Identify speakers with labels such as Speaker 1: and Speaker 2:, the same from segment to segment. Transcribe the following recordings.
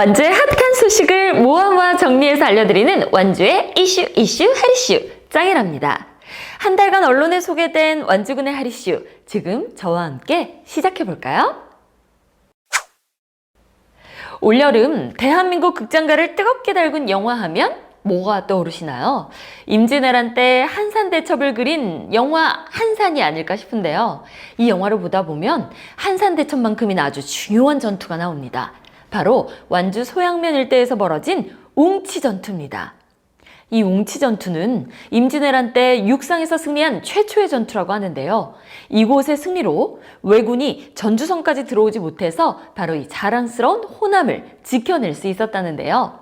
Speaker 1: 완주의 핫한 소식을 모아 모아 정리해서 알려드리는 완주의 이슈 이슈 하리슈 짱이랍니다. 한 달간 언론에 소개된 완주군의 하리슈 지금 저와 함께 시작해 볼까요? 올여름 대한민국 극장가를 뜨겁게 달군 영화 하면 뭐가 떠오르시나요? 임진왜란 때 한산 대첩을 그린 영화 한산이 아닐까 싶은데요. 이 영화를 보다 보면 한산 대첩만큼이나 아주 중요한 전투가 나옵니다. 바로 완주 소양면 일대에서 벌어진 웅치 전투입니다. 이 웅치 전투는 임진왜란 때 육상에서 승리한 최초의 전투라고 하는데요. 이곳의 승리로 왜군이 전주성까지 들어오지 못해서 바로 이 자랑스러운 호남을 지켜낼 수 있었다는데요.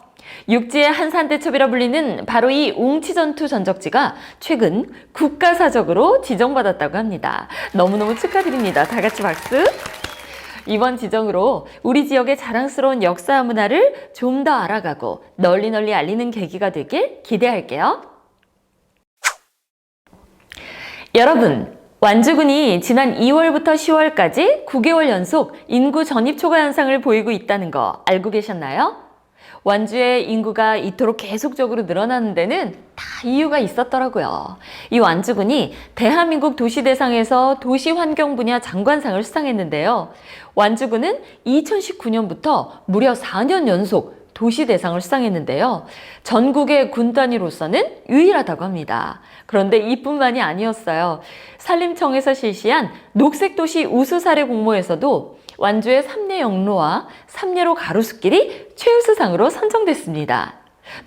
Speaker 1: 육지의 한산대첩이라 불리는 바로 이 웅치 전투 전적지가 최근 국가사적으로 지정받았다고 합니다. 너무너무 축하드립니다. 다 같이 박수. 이번 지정으로 우리 지역의 자랑스러운 역사 문화를 좀 더 알아가고 널리 널리 알리는 계기가 되길 기대할게요. 여러분, 완주군이 지난 2월부터 10월까지 9개월 연속 인구 전입 초과 현상을 보이고 있다는 거 알고 계셨나요? 완주의 인구가 이토록 계속적으로 늘어나는 데는 다 이유가 있었더라고요. 이 완주군이 대한민국 도시대상에서 도시환경 분야 장관상을 수상했는데요. 완주군은 2019년부터 무려 4년 연속 도시 대상을 수상했는데요. 전국의 군 단위로서는 유일하다고 합니다. 그런데 이뿐만이 아니었어요. 산림청에서 실시한 녹색도시 우수 사례 공모에서도 완주의 삼례 영로와 삼례로 가로수길이 최우수상으로 선정됐습니다.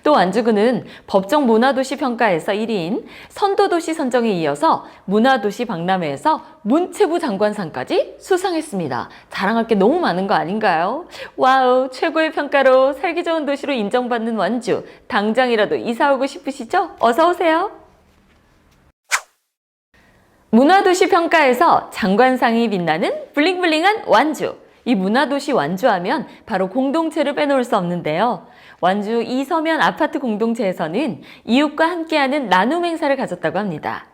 Speaker 1: 또 완주군은 법정 문화도시 평가에서 1위인 선도도시 선정에 이어서 문화도시 박람회에서 문체부 장관상까지 수상했습니다. 자랑할 게 너무 많은 거 아닌가요? 와우, 최고의 평가로 살기 좋은 도시로 인정받는 완주. 당장이라도 이사 오고 싶으시죠? 어서 오세요. 문화도시 평가에서 장관상이 빛나는 블링블링한 완주. 이 문화도시 완주하면 바로 공동체를 빼놓을 수 없는데요. 완주 이서면 아파트 공동체에서는 이웃과 함께하는 나눔 행사를 가졌다고 합니다.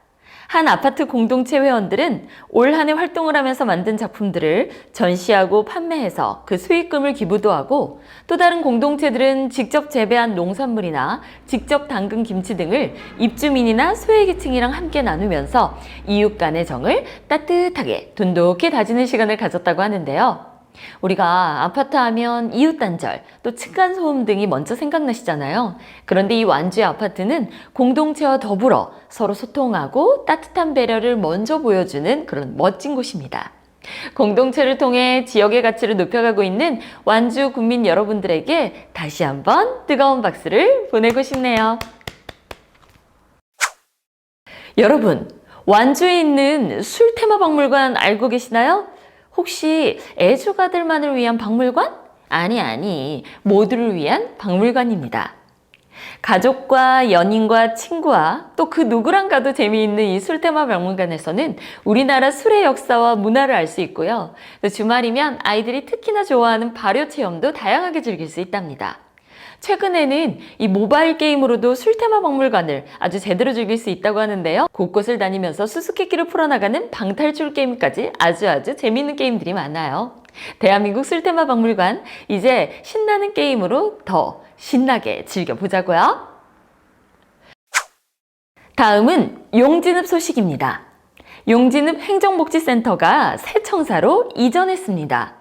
Speaker 1: 한 아파트 공동체 회원들은 올 한 해 활동을 하면서 만든 작품들을 전시하고 판매해서 그 수익금을 기부도 하고 또 다른 공동체들은 직접 재배한 농산물이나 직접 담근 김치 등을 입주민이나 소외계층이랑 함께 나누면서 이웃 간의 정을 따뜻하게 돈독히 다지는 시간을 가졌다고 하는데요. 우리가 아파트 하면 이웃단절, 또 층간소음 등이 먼저 생각나시잖아요. 그런데 이 완주의 아파트는 공동체와 더불어 서로 소통하고 따뜻한 배려를 먼저 보여주는 그런 멋진 곳입니다. 공동체를 통해 지역의 가치를 높여가고 있는 완주 국민 여러분들에게 다시 한번 뜨거운 박수를 보내고 싶네요. 여러분, 완주에 있는 술테마 박물관 알고 계시나요? 혹시 애주가들만을 위한 박물관? 아니, 아니. 모두를 위한 박물관입니다. 가족과 연인과 친구와 또 그 누구랑 가도 재미있는 이 술테마 박물관에서는 우리나라 술의 역사와 문화를 알 수 있고요. 또 주말이면 아이들이 특히나 좋아하는 발효 체험도 다양하게 즐길 수 있답니다. 최근에는 이 모바일 게임으로도 술테마 박물관을 아주 제대로 즐길 수 있다고 하는데요. 곳곳을 다니면서 수수께끼를 풀어나가는 방탈출 게임까지 아주 아주 재미있는 게임들이 많아요. 대한민국 술테마 박물관 이제 신나는 게임으로 더 신나게 즐겨보자고요. 다음은 용진읍 소식입니다. 용진읍 행정복지센터가 새 청사로 이전했습니다.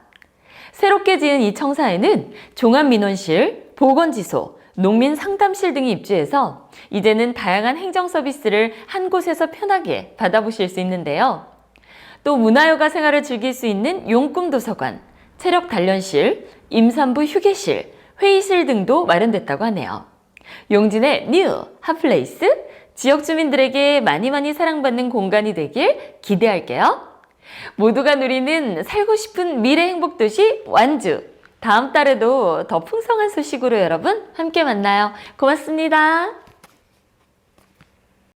Speaker 1: 새롭게 지은 이 청사에는 종합민원실, 보건지소, 농민상담실 등이 입주해서 이제는 다양한 행정 서비스를 한 곳에서 편하게 받아보실 수 있는데요. 또 문화여가 생활을 즐길 수 있는 용꿈도서관, 체력단련실, 임산부 휴게실, 회의실 등도 마련됐다고 하네요. 용진의 뉴 핫플레이스, 지역 주민들에게 많이 많이 사랑받는 공간이 되길 기대할게요. 모두가 누리는 살고 싶은 미래 행복 도시 완주. 다음 달에도 더 풍성한 소식으로 여러분 함께 만나요. 고맙습니다.